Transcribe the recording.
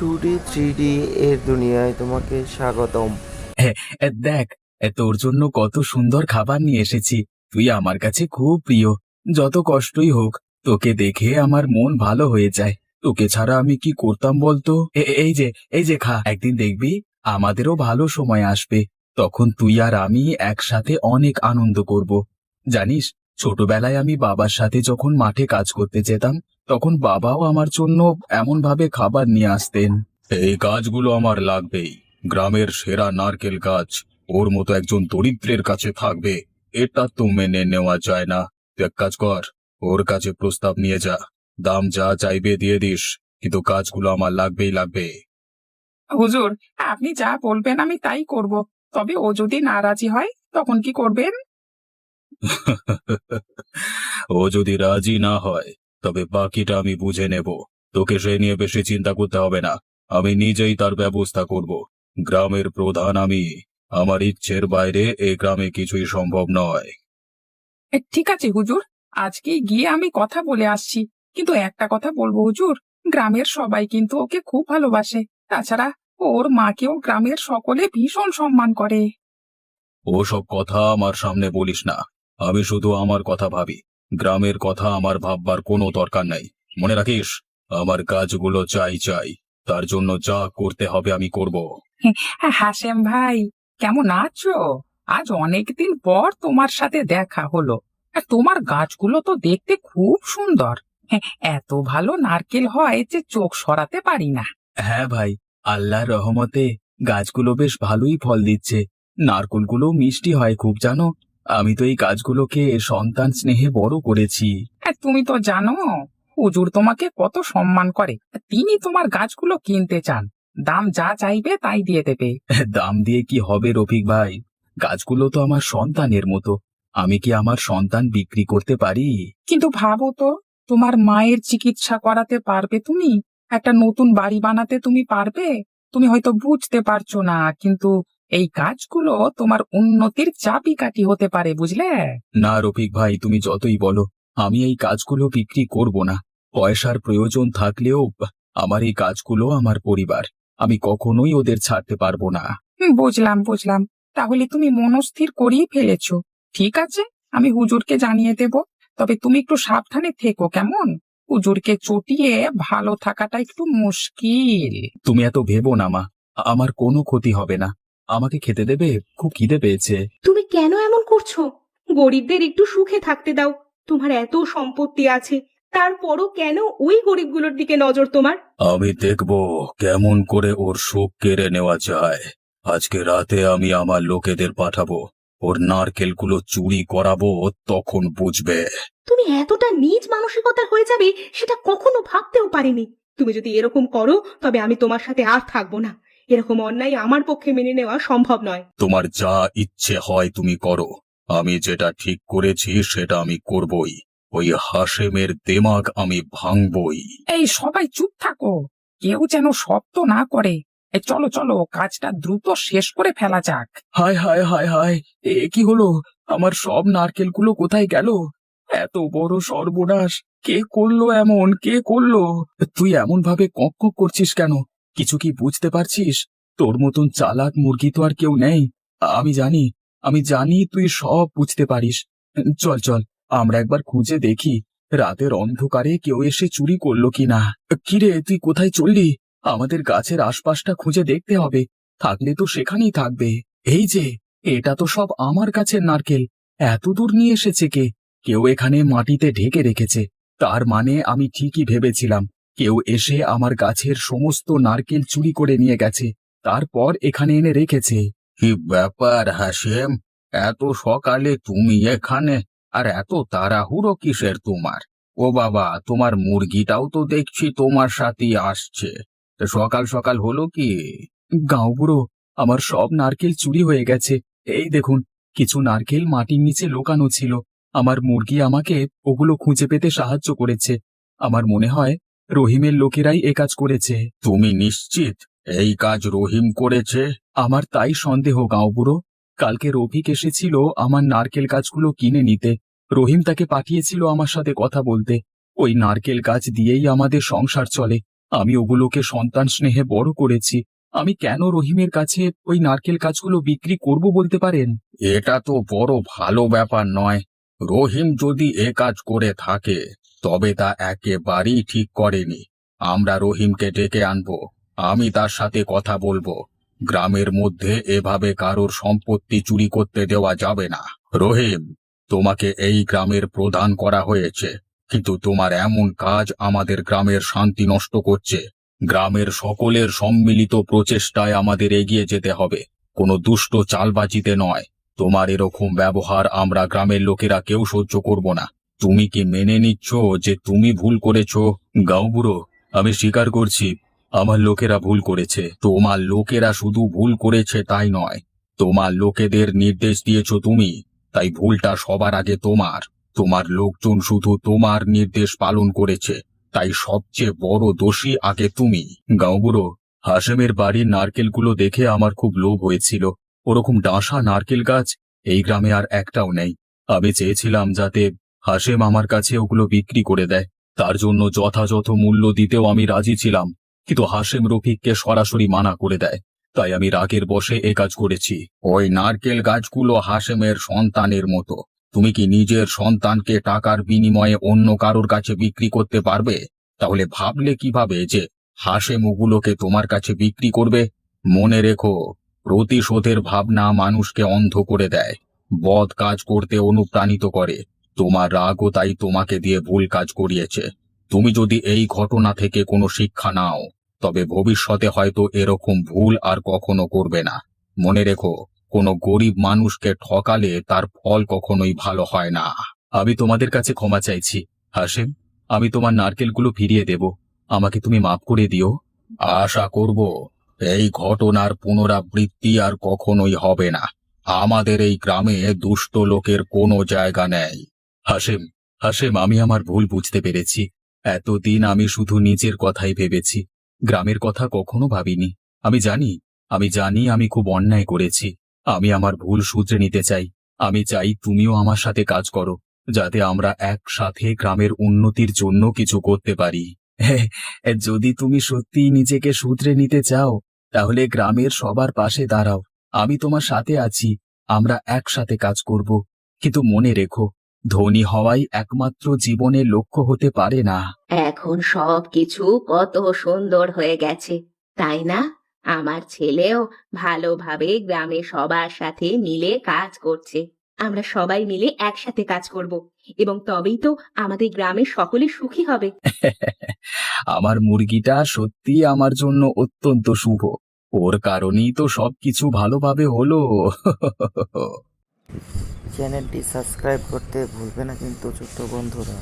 Two D এর দুনিয়ায় তোমাকে স্বাগতম। দেখ তোর জন্য কত সুন্দর খাবার নিয়ে এসেছি। তুই আমার কাছে খুব প্রিয়। যত কষ্টই হোক, তোকে দেখে আমার মন ভালো হয়ে যায়। তোকে ছাড়া আমি কি করতাম বলতো? এই যে এই যে খা, একদিন দেখবি, আমাদেরও ভালো সময় আসবে। তখন তুই আর আমি একসাথে অনেক আনন্দ করব। জানিস, ছোটবেলায় আমি বাবার সাথে যখন মাঠে কাজ করতে যেতাম তখন বাবাও আমার জন্য এমন ভাবে খাবার নিয়ে আসতেন। এই গাছগুলো আমার লাগবেই। গ্রামের সেরা নারকেল গাছ। ওর মতো একজন দরিদ্রের কাছে থাকবে। এটা তো মেনে নেওয়া যায় না। তুই এক কাজ কর ওর কাছে প্রস্তাব নিয়ে যা। দাম যা চাইবে দিয়ে দিস কিন্তু গাছগুলো আমার লাগবেই লাগবে। হুজুর আপনি যা বলবেন আমি তাই করব। তবে ও যদি নারাজি হয় তখন কি করবেন? ও যদি রাজি না হয় তবে বাকিটা আমি বুঝে নেব। তোকে সে নিয়ে বেশি চিন্তা করতে হবে না। আমি নিজেই তার ব্যবস্থা করব। গ্রামের প্রধান আমি। আমার ইচ্ছের বাইরে এই গ্রামে কিছুই সম্ভব নয়। এ, ঠিক আছে হুজুর। আজকে গিয়ে আমি কথা বলে আসছি। কিন্তু একটা কথা বলব হুজুর। গ্রামের সবাই কিন্তু ওকে খুব ভালোবাসে। তাছাড়া ওর মাকেও গ্রামের সকলে ভীষণ সম্মান করে। ওসব কথা আমার সামনে বলিস না। আমি শুধু আমার কথা ভাবি। গ্রামের কথা আমার ভাববার কোনো দরকার নাই। মনে রাখিস আমার কাজগুলো চাই চাই তার জন্য যা করতে হবে আমি করব। হাসেম ভাই কেমন আছো? আজ অনেকদিন পর তোমার সাথে দেখা হলো। আর তোমার গাছগুলো তো দেখতে খুব সুন্দর। হ্যাঁ, এত ভালো নারকেল হয় যে চোখ সরাতে পারি না। হ্যাঁ ভাই আল্লাহর রহমতে গাছগুলো বেশ ভালোই ফল দিচ্ছে। নারকলগুলো মিষ্টি হয় খুব জানো? আমি তো এই গাছগুলোকে সন্তান স্নেহে বড় করেছি। আর তুমি তো জানো হুজুর তোমাকে কত সম্মান করে। তিনি তোমার গাছগুলো কিনতে চান। দাম যা চাইবে তাই দিয়ে দেবে। দাম দিয়ে কি হবে রফিক ভাই? গাছগুলো তো আমার সন্তানের মতো। আমি কি আমার সন্তান বিক্রি করতে পারি? কিন্তু ভাবো তো তোমার মায়ের চিকিৎসা করাতে পারবে তুমি? একটা নতুন বাড়ি বানাতে তুমি পারবে? তুমি হয়তো বুঝতে পারছ না কিন্তু এই কাজগুলো তোমার উন্নতির চাবিকাঠি হতে পারে বুঝলে? না রফিক ভাই তুমি যতই বলো আমি এই কাজগুলো বিক্রি করব না। পয়সার প্রয়োজন থাকলেও আমার এই কাজগুলো আমার পরিবার। আমি কখনোই ওদের ছাড়তে পারব না। বুঝলাম বুঝলাম। তাহলে তুমি মনস্থির করেই ফেলেছো। ঠিক আছে আমি হুজুরকে জানিয়ে দেব। তবে তুমি একটু সাবধানে থেকো কেমন? হুজুরকে চটিয়ে ভালো থাকাটা একটু মুশকিল। তুমি এত ভেবো না মা আমার কোনো ক্ষতি হবে না। আমাকে খেতে দেবে? খুব খিদে পেয়েছে। তুমি কেন এমন করছ? গরিবদের একটু সুখে থাকতে দাও। তোমার এত সম্পত্তি আছে। তারপরও কেন ওই গরিবগুলোর দিকে নজর তোমার? আমি দেখব কেমন করে ওর সুখ কেড়ে নেওয়া যায়। আজকে রাতে আমি আমার লোকেদের পাঠাবো। ওর নারকেলগুলো চুরি করাবো তখন বুঝবে। তুমি এতটা নিজ মানসিকতার হয়ে যাবে সেটা কখনো ভাবতেও পারিনি। তুমি যদি এরকম করো তবে আমি তোমার সাথে আর থাকব না। এরকম অন্যায় আমার পক্ষে মেনে নেওয়া সম্ভব নয়। তোমার যা ইচ্ছে হয় তুমি করো। আমি যেটা ঠিক করেছি সেটা আমি করবই। ওই হাসেমের দেমাগ আমি ভাঙবই। এই সবাই চুপ থাকো। কেউ যেন শব্দ না করে। এই চলো চলো কাজটা দ্রুত শেষ করে ফেলা যাক। হায় হায় হায় হায় এ কি হলো? আমার সব নারকেলগুলো কোথায় গেল? এত বড় সর্বনাশ। কে করল এমন? কে করল? তুই এমন ভাবে কক কক করছিস কেন? কিছু কি বুঝতে পারছিস? তোর মতন চালাক মুরগি তো আর কেউ নেই। আমি জানি আমি জানি তুই সব বুঝতে পারিস। চল চল, আমরা একবার খুঁজে দেখি, রাতের অন্ধকারে কেউ এসে চুরি করল কিনা। কিরে, তুই কোথায় চললি? আমাদের গাছের আশপাশটা খুঁজে দেখতে হবে, থাকলে তো সেখানেই থাকবে। এই যে, এটা তো সব আমার গাছের নারকেল, এত দূর নিয়ে এসেছে কে? কেউ এখানে মাটিতে ঢেকে রেখেছে, তার মানে আমি ঠিকই ভেবেছিলাম। কেউ এসে আমার গাছের সমস্ত নারকেল চুরি করে নিয়ে গেছে, তারপর এখানে এনে রেখেছে। কি ব্যাপার হাসেম এত সকালে তুমি এখানে, আর এত তাড়াহুড়ো কিসের তোমার? ও বাবা, তোমার মুরগিটাও তো দেখছি তোমার সাথেই আসছে। সকাল সকাল হলো কি? গাঁও বুড়ো, আমার সব নারকেল চুরি হয়ে গেছে। এই দেখুন, কিছু নারকেল মাটির নিচে লুকানো ছিল। আমার মুরগি আমাকে ওগুলো খুঁজে পেতে সাহায্য করেছে। আমার মনে হয় রহিমের লোকেরাই এ কাজ করেছে। তুমি নিশ্চিত? এই কাজ রহিম করেছে? আমার তাই সন্দেহ গাঁও বুড়ো। কালকে রফিক এসেছিল আমার নারকেল গাছগুলো কিনে নিতে। রহিম তাকে পাঠিয়েছিল আমার সাথে কথা বলতে। ওই নারকেল গাছ দিয়েই আমাদের সংসার চলে। আমি ওগুলোকে সন্তান স্নেহে বড় করেছি। আমি কেন রহিমের কাছে ওই নারকেল গাছগুলো বিক্রি করব বলতে পারেন? এটা তো বড় ভালো ব্যাপার নয়। রহিম যদি এ কাজ করে থাকে তবে তা একেবারেই ঠিক করেনি। আমরা রহিমকে ডেকে আনব। আমি তার সাথে কথা বলব। গ্রামের মধ্যে এভাবে কারোর সম্পত্তি চুরি করতে দেওয়া যাবে না। রহিম, তোমাকে এই গ্রামের প্রধান করা হয়েছে। কিন্তু তোমার এমন কাজ আমাদের গ্রামের শান্তি নষ্ট করছে। গ্রামের সকলের সম্মিলিত প্রচেষ্টায় আমাদের এগিয়ে যেতে হবে। কোনো দুষ্ট চালবাজিতে নয়। তোমার এরকম ব্যবহার আমরা গ্রামের লোকেরা কেউ সহ্য করব না। তুমি কি মেনে নিচ্ছ যে তুমি ভুল করেছ? গাঁওবুড়ো আমি স্বীকার করছি, আমার লোকেরা ভুল করেছে। তোমার লোকেরা শুধু ভুল করেছে তাই নয়, তোমার লোকেদের নির্দেশ দিয়েছ তুমি, তাই ভুলটা সবার আগে তোমার। তোমার লোকজন শুধু তোমার নির্দেশ পালন করেছে, তাই সবচেয়ে বড় দোষী আগে তুমি। গাঁওবুড়ো হাসেমের বাড়ির নারকেলগুলো দেখে আমার খুব লোভ হয়েছিল। ওরকম ডাঁসা নারকেল গাছ এই গ্রামে আর একটাও নেই। আমি চেয়েছিলাম যাতে হাসেম আমার কাছে ওগুলো বিক্রি করে দেয়। তার জন্য যথাযথ মূল্য দিতেও আমি রাজি ছিলাম, কিন্তু হাসেম রফিককে সরাসরি মানা করে দেয়। তাই আমি রাগের বসে এ কাজ করেছি। ওই নারকেল গাছগুলো হাসেমের সন্তানের মতো। তুমি কি নিজের সন্তানকে টাকার বিনিময়ে অন্য কারোর কাছে বিক্রি করতে পারবে? তাহলে ভাবলে কীভাবে যে হাসেম ওগুলোকে তোমার কাছে বিক্রি করবে? মনে রেখো, প্রতিশোধের ভাবনা মানুষকে অন্ধ করে দেয়। বদ কাজ করতে অনুপ্রাণিত করে। তোমার রাগও তাই তোমাকে দিয়ে ভুল কাজ করিয়েছে। তুমি যদি এই ঘটনা থেকে কোনো শিক্ষা নাও, তবে ভবিষ্যতে হয়তো এরকম ভুল আর কখনো করবে না। মনে রেখো, কোনো গরিব মানুষকে ঠকালে তার ফল কখনোই ভালো হয় না। আমি তোমাদের কাছে ক্ষমা চাইছি হাসেম আমি তোমার নারকেলগুলো ফিরিয়ে দেব। আমাকে তুমি মাফ করে দিও। আশা করব, এই ঘটনার পুনরাবৃত্তি আর কখনোই হবে না। আমাদের এই গ্রামে দুষ্ট লোকের কোনো জায়গা নেই। হাসেম হাসেম আমি আমার ভুল বুঝতে পেরেছি। এতদিন আমি শুধু নিজের কথাই ভেবেছি। গ্রামের কথা কখনো ভাবিনি। আমি জানি আমি জানি আমি খুব অন্যায় করেছি। আমি আমার ভুল শুধরে নিতে চাই। আমি চাই তুমিও আমার সাথে কাজ করো, যাতে আমরা একসাথে গ্রামের উন্নতির জন্য কিছু করতে পারি। যদি তুমি সত্যি নিজেকে শুধরে নিতে চাও, তাহলে গ্রামের সবার পাশে দাঁড়াও। আমি তোমার সাথে আছি, আমরা একসাথে কাজ করব। কিন্তু মনে রেখো ধনী হওয়াই একমাত্র জীবনের লক্ষ্য হতে পারে না। এখন সব কিছু কত সুন্দর হয়ে গেছে তাই না? আমার ছেলেও ভালোভাবে গ্রামে সবার সাথে মিলে কাজ করছে। আমরা সবাই মিলে একসাথে কাজ করব এবং তবেই তো আমাদের গ্রামে সকলে সুখী হবে। আমার মুরগিটা সত্যি আমার জন্য অত্যন্ত শুভ। ওর কারণেই তো সবকিছু ভালোভাবে হলো। চ্যানেলটি সাবস্ক্রাইব করতে ভুলবে না কিন্তু ছোট্ট বন্ধুরা।